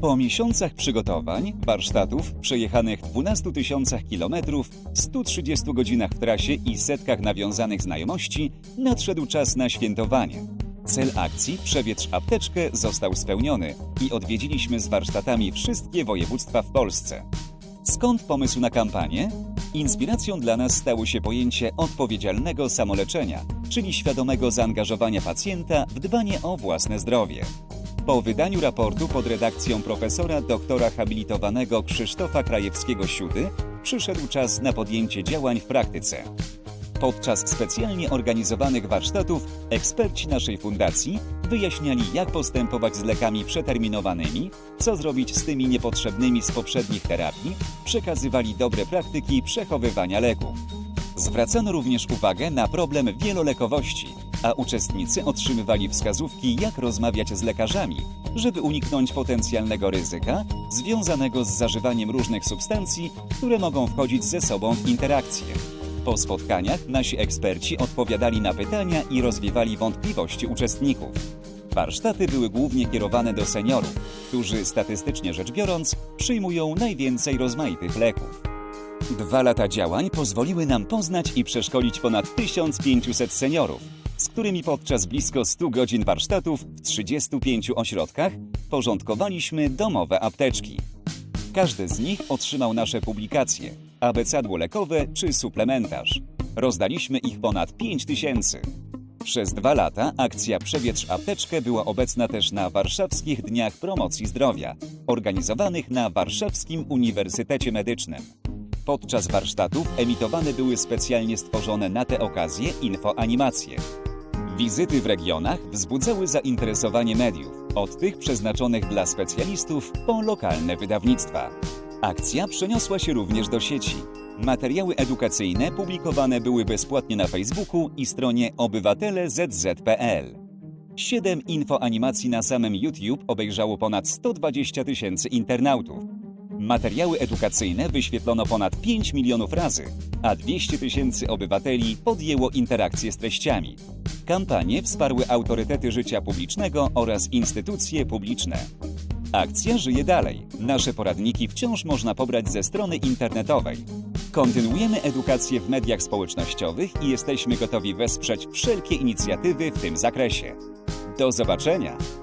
Po miesiącach przygotowań, warsztatów, przejechanych 12 tysiącach kilometrów, 130 godzinach w trasie i setkach nawiązanych znajomości, nadszedł czas na świętowanie. Cel akcji Przewietrz apteczkę został spełniony i odwiedziliśmy z warsztatami wszystkie województwa w Polsce. Skąd pomysł na kampanię? Inspiracją dla nas stało się pojęcie odpowiedzialnego samoleczenia, czyli świadomego zaangażowania pacjenta w dbanie o własne zdrowie. Po wydaniu raportu pod redakcją profesora doktora habilitowanego Krzysztofa Krajewskiego-Siudy przyszedł czas na podjęcie działań w praktyce. Podczas specjalnie organizowanych warsztatów eksperci naszej fundacji wyjaśniali, jak postępować z lekami przeterminowanymi, co zrobić z tymi niepotrzebnymi z poprzednich terapii, przekazywali dobre praktyki przechowywania leków. Zwracano również uwagę na problem wielolekowości, a uczestnicy otrzymywali wskazówki, jak rozmawiać z lekarzami, żeby uniknąć potencjalnego ryzyka związanego z zażywaniem różnych substancji, które mogą wchodzić ze sobą w interakcję. Po spotkaniach nasi eksperci odpowiadali na pytania i rozwiewali wątpliwości uczestników. Warsztaty były głównie kierowane do seniorów, którzy statystycznie rzecz biorąc przyjmują najwięcej rozmaitych leków. Dwa lata działań pozwoliły nam poznać i przeszkolić ponad 1500 seniorów, z którymi podczas blisko 100 godzin warsztatów w 35 ośrodkach porządkowaliśmy domowe apteczki. Każdy z nich otrzymał nasze publikacje, abecadło lekowe czy suplementarz. Rozdaliśmy ich ponad 5 tysięcy. Przez dwa lata akcja Przewietrz Apteczkę była obecna też na warszawskich Dniach Promocji Zdrowia, organizowanych na Warszawskim Uniwersytecie Medycznym. Podczas warsztatów emitowane były specjalnie stworzone na te okazje infoanimacje. Wizyty w regionach wzbudzały zainteresowanie mediów, od tych przeznaczonych dla specjalistów po lokalne wydawnictwa. Akcja przeniosła się również do sieci. Materiały edukacyjne publikowane były bezpłatnie na Facebooku i stronie obywatele.zz.pl. Siedem infoanimacji na samym YouTube obejrzało ponad 120 tysięcy internautów. Materiały edukacyjne wyświetlono ponad 5 milionów razy, a 200 tysięcy obywateli podjęło interakcje z treściami. Kampanie wsparły autorytety życia publicznego oraz instytucje publiczne. Akcja żyje dalej. Nasze poradniki wciąż można pobrać ze strony internetowej. Kontynuujemy edukację w mediach społecznościowych i jesteśmy gotowi wesprzeć wszelkie inicjatywy w tym zakresie. Do zobaczenia!